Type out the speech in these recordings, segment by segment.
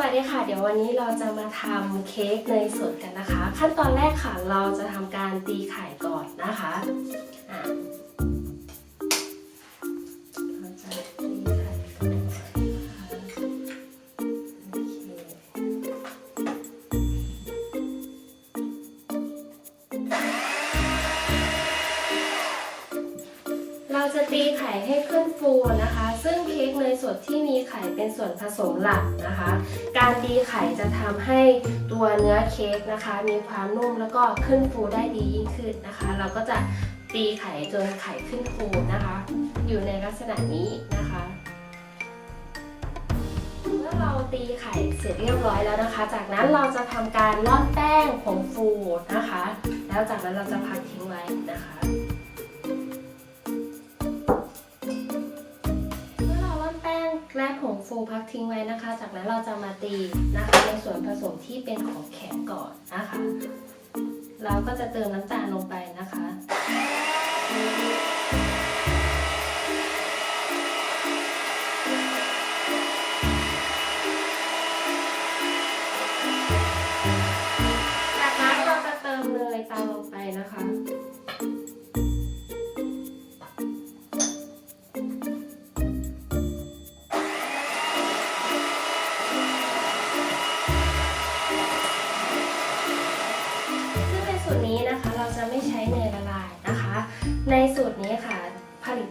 วัสดีค่ะ เดี๋ยววันนี้เราจะมาทำเค้กเนยสดกันนะคะ ขั้นตอนแรกค่ะเราจะทำการตีไข่ก่อนนะคะอ่า ตีไข่ให้ขึ้นฟูนะคะ ซึ่งเค้กเนยสดที่มีไข่เป็นส่วนผสมหลักนะคะ การตีไข่จะทำให้ตัวเนื้อเค้กนะคะ มีความนุ่มแล้วก็ขึ้นฟูได้ดียิ่งขึ้นนะคะ เราก็จะตีไข่จนไข่ขึ้นฟูนะคะ อยู่ในลักษณะนี้นะคะเมื่อเราตีไข่เสร็จเรียบร้อยแล้วนะคะ จากนั้นเราจะทำการร่อนแป้งผงฟูนะคะ แล้วจากนั้นเราจะพักทิ้งไว้นะคะ แรกผงฟูพักทิ้งไว้นะคะ จากนั้นเราจะมาตีนะคะในส่วนผสมที่เป็นของแข็งก่อนนะคะ เราก็จะเติมน้ำตาลลงไปนะคะ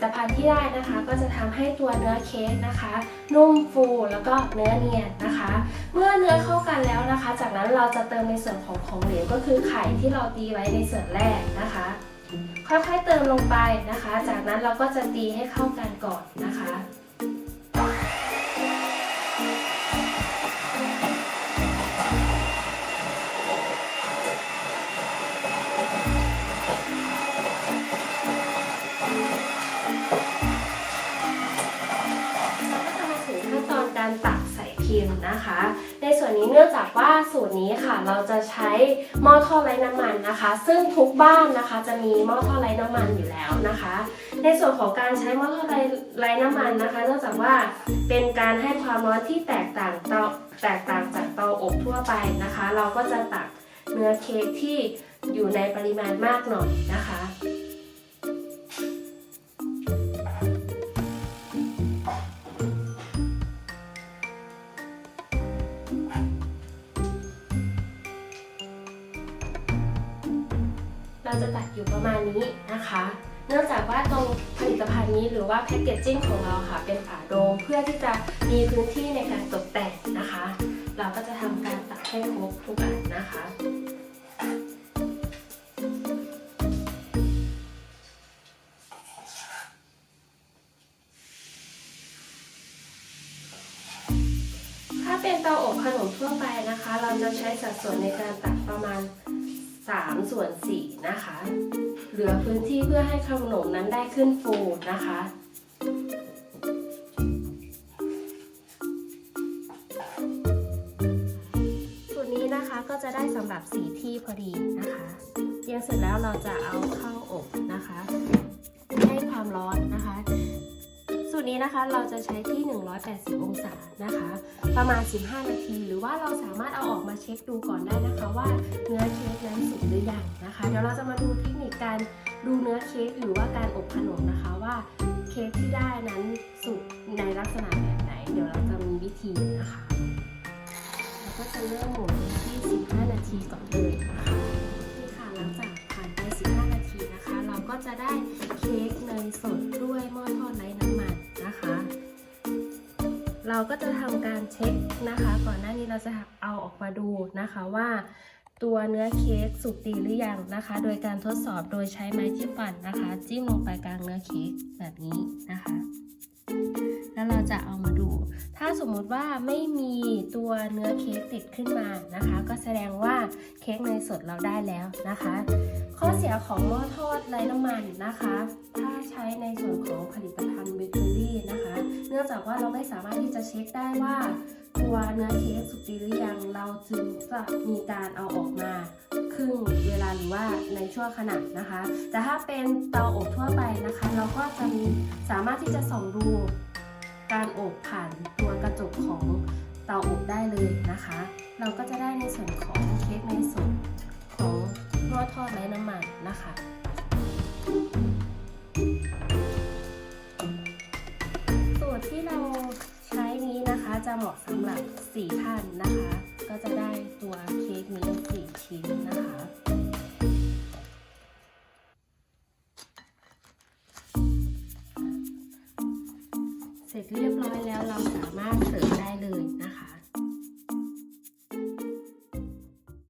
ตภัณฑ์ที่ได้นะคะ ก็จะทำให้ตัวเนื้อเค้กนะคะ นุ่มฟูแล้วก็เนื้อเนียนนะคะ เมื่อเนื้อเข้ากันแล้วนะคะ จากนั้นเราจะเติมในส่วนของของเหลวก็คือไข่ที่เราตีไว้ในส่วนแรกนะคะ ค่อยๆเติมลงไปนะคะ จากนั้นเราก็จะตีให้เข้ากันก่อนนะคะ การตักใส่พิมพ์นะคะ ในส่วนนี้เนื่องจากว่าสูตรนี้ค่ะ เราจะใช้หม้อทอดไร้น้ำมันนะคะ ซึ่งทุกบ้านนะคะจะมีหม้อทอดไร้น้ำมันอยู่แล้วนะคะ ในส่วนของการใช้หม้อทอดไร้ไร้น้ำมันนะคะ เนื่องจากว่าเป็นการให้ความร้อนที่แตกต่างเตาแตกต่างจากเตาอบทั่วไปนะคะ เราก็จะตักเนื้อเค้กที่อยู่ในปริมาณมากหน่อยนะคะ เราจะตัดอยู่ประมาณนี้นะคะ เนื่องจากว่าตรงผลิตภัณฑ์นี้หรือว่าแพคเกจจิ้งของเราค่ะ เป็นฝาโดมเพื่อที่จะมีพื้นที่ในการตกแต่งนะคะ เราก็จะทำการตัดให้ครบทุกอันนะคะถ้าเป็นเตาอบขนมทั่วไปนะคะ เราจะใช้สัดส่วนในการตักประมาณ 3 ส่วน 4 นะคะ เหลือพื้นที่เพื่อให้ขนมนั้นได้ขึ้นฟูนะคะส่วนนี้นะคะก็จะได้สำหรับสีที่พอดีนะคะเรียงเสร็จแล้วเราจะเอาเข้าอบนะคะ ให้ความร้อนนะคะ นี้นะคะเราจะใช้ที่ 180 องศานะคะ ประมาณ 15 นาที หรือว่าเราสามารถเอาออกมาเช็คดูก่อนได้นะคะ ว่าเนื้อเค้กนั้นสุกหรือยังนะคะ เดี๋ยวเราจะมาดูเทคนิคการดูเนื้อเค้กหรือว่าการอบขนมนะคะว่าเค้กที่ได้นั้นสุกในลักษณะแบบไหน เดี๋ยวเราจะมีวิธีนะคะเราก็จะเริ่มหมุนที่ 15 นาทีก่อนเลยนะคะนี่ค่ะหลังจากผ่านไป 15 นาทีนะคะ เราก็จะได้เค้กเนยสดด้วยหม้อทอดไร้น้ำ นะคะ เราก็จะทำการเช็คนะคะ ก่อนหน้านี้เราจะเอาออกมาดูนะคะว่าตัวเนื้อเค้กสุกดีหรือยังนะคะ โดยการทดสอบโดยใช้ไม้จิ้มฟันนะคะ จิ้มลงไปกลางเนื้อเค้กแบบนี้นะคะ แล้วเราจะเอามาดู ถ้าสมมุติว่าไม่มีตัวเนื้อเค้กติดขึ้นมานะคะ ก็แสดงว่าเค้กเนยสดเราได้แล้วนะคะ ข้อเสียของหม้อทอดไร้น้ำมันนะคะ ถ้าใช้ในส่วนของผลิตภัณฑ์ นื่องจากว่าเราไม่สามารถที่จะเช็คได้ว่าตัวเนื้อเค้กสุกดีหรือยังเราจึงจะมีการเอาออกมาครึ่งเวลาหรือว่าในช่วงขณะนะคะ แต่ถ้าเป็นเตาอบทั่วไปนะคะ เราก็จะมีสามารถที่จะส่องดูการอบผ่านตัวกระจกของเตาอบได้เลยนะคะ เราก็จะได้ในส่วนของเค้กในส่วนของหม้อทอดไร้น้ำมันนะคะ จะเหมาะสำหรับ 4 ท่านนะคะ ก็จะได้ตัวเค้กนี้4ชิ้นนะคะเสร็จเรียบร้อยแล้วเราสามารถเสิร์ฟได้เลย